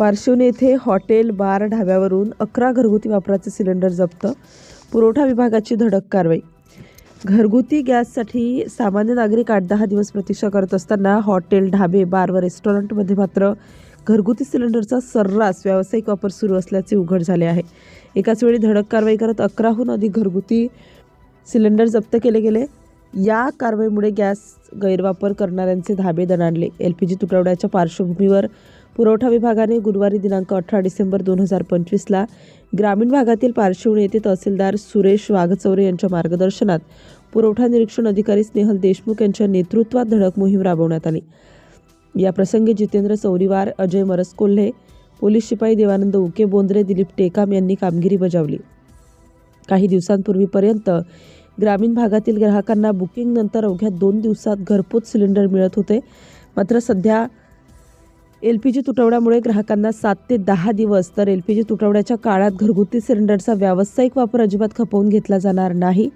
पार्श्वनी येथे hotel bar ढाब्यावरून अकरा घरगुती वापराचे सिलेंडर जप्त पुरवठा विभागाची धडक कारवाई. घरगुती गॅससाठी सामान्य नागरिक आठ दहा दिवस प्रतीक्षा करत असताना हॉटेल ढाबे बार व रेस्टॉरंटमध्ये मात्र घरगुती सिलेंडरचा सर्रास व्यावसायिक वापर सुरू असल्याचे उघड झाले आहे. एकाच वेळी धडक कारवाई करत अकराहून अधिक घरगुती सिलेंडर जप्त केले गेले. या कारवाईमुळे गॅस गैरवापर करणाऱ्यांचे धाबे दणाणले. एल पी जी तुटवड्याच्या पार्श्वभूमीवर पुरवठा विभागाने गुरुवारी दिनांक अठरा डिसेंबर दोन हजार पंचवीसला ग्रामीण भागातील पार्श्वनी येथे तहसीलदार सुरेश वाघचौरे यांच्या मार्गदर्शनात पुरवठा निरीक्षण अधिकारी स्नेहल देशमुख यांच्या नेतृत्वात धडक मोहीम राबवण्यात आली. या प्रसंगी जितेंद्र चौरीवार अजय मरस कोल्हे पोलीस शिपाई देवानंद उके बोंद्रे दिलीप टेकाम यांनी कामगिरी बजावली. काही दिवसांपूर्वीपर्यंत ग्रामीण भागातील ग्राहकांना बुकिंगनंतर अवघ्या दोन दिवसात घरपोच सिलेंडर मिळत होते. मात्र सध्या एल पी जी तुटवड्यामुळे ग्राहकांना सात ते दहा दिवस तर एल पी जी तुटवड्याच्या काळात घरगुती सिलेंडरचा व्यावसायिक वापर अजिबात खपवून घेतला जाणार नाही.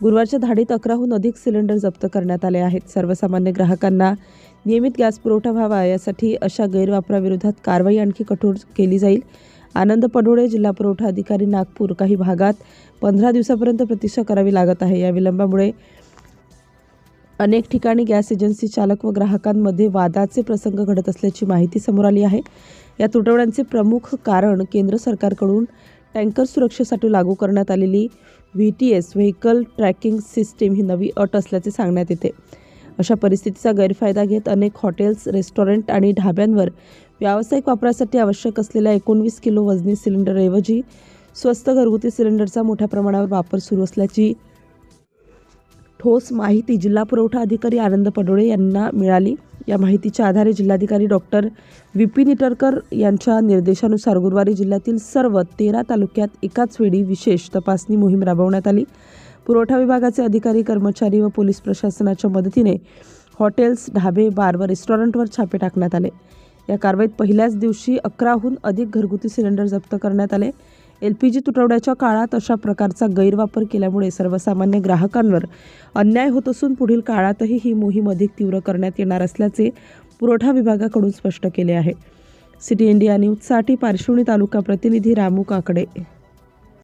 गुरुवारच्या धाडीत अकराहून अधिक सिलेंडर जप्त करण्यात आले आहेत. सर्वसामान्य ग्राहकांना नियमित गॅस पुरवठा व्हावा यासाठी अशा गैरवापराविरोधात कारवाई आणखी कठोर केली जाईल. आनंद पडोळे जिल्हा पुरवठा अधिकारी नागपूर काही भागात पंधरा दिवसापर्यंत प्रतीक्षा करावी लागत आहे. या विलंबामुळे अनेक ठिकाणी गॅस एजन्सी चालक व ग्राहकांमध्ये वादाचे प्रसंग घडत असल्याची माहिती समोर आली आहे. या तुटवड्यांचे प्रमुख कारण केंद्र सरकारकडून टँकर सुरक्षेसाठी लागू करण्यात आलेली V T S vehicle tracking system ही नवी अट असल्याचे सांगण्यात येते. अशा परिस्थितीचा गैरफायदा घेत अनेक हॉटेल्स रेस्टॉरंट आणि ढाब्यांवर व्यावसायिक वापरासाठी आवश्यक असलेल्या एकोणवीस किलो वजनी सिलेंडरऐवजी स्वस्त घरगुती सिलेंडरचा मोठ्या प्रमाणावर वापर सुरू असल्याची ठोस माहिती जिल्हा पुरवठा अधिकारी आनंद पडोळे यांना मिळाली. या माहितीच्या आधारे जिल्हाधिकारी डॉक्टर विपिन इटरकर यांच्या निर्देशानुसार गुरुवारी जिल्ह्यातील सर्व तेरा तालुक्यात एकाच वेळी विशेष तपासणी मोहीम राबवण्यात आली. पुरवठा विभागाचे अधिकारी कर्मचारी व पोलीस प्रशासनाच्या मदतीने हॉटेल्स ढाबे बार व रेस्टॉरंटवर छापे टाकण्यात आले. या कारवाईत पहिल्याच दिवशी अकराहून अधिक घरगुती सिलेंडर जप्त करण्यात आले. एल पी जी तुटवड्याच्या काळात अशा प्रकारचा गैरवापर केल्यामुळे सर्वसामान्य ग्राहकांवर अन्याय होत असून पुढील काळातही ही मोहीम अधिक तीव्र करण्यात येणार असल्याचे पुरवठा विभागाकडून स्पष्ट केले आहे. सिटी इंडिया न्यूजसाठी पार्श्वनी तालुका प्रतिनिधी रामू काकडे.